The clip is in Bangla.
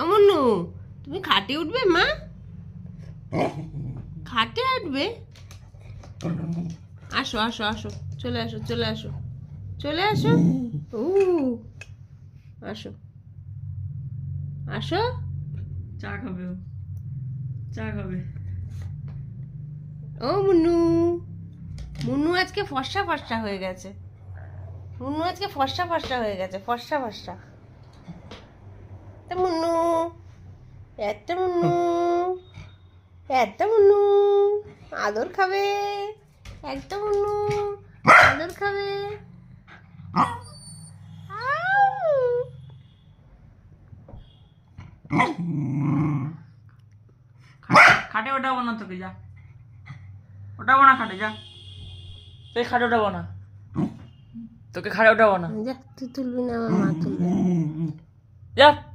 অমনু তুমি খাটে উঠবে মা? খাটে উঠবে? আসো আসো আসো চলে আসো চলে আসো চলে আসো। ও আসো আসো। চা খাবে চা খাবে। ও মুন্নু মুন্নু আজকে ফর্সা ফর্সা হয়ে গেছে। মুন্নু আজকে ফর্সা ফর্সা হয়ে গেছে ফর্সা ফর্সা। তা মুন্নু এত মুন্নু এত মুন্নু আদর খাবে একটা মুন্নু আদর খাবে। খাটে- খাটে ওঠাবো না তোকে যা। ওঠাবো না খাটে যা। তুই খাটে ওঠাবো না তোকে খাটে ওঠাবো না যা তুই তুলবি না আমার মা তুলবে। যা।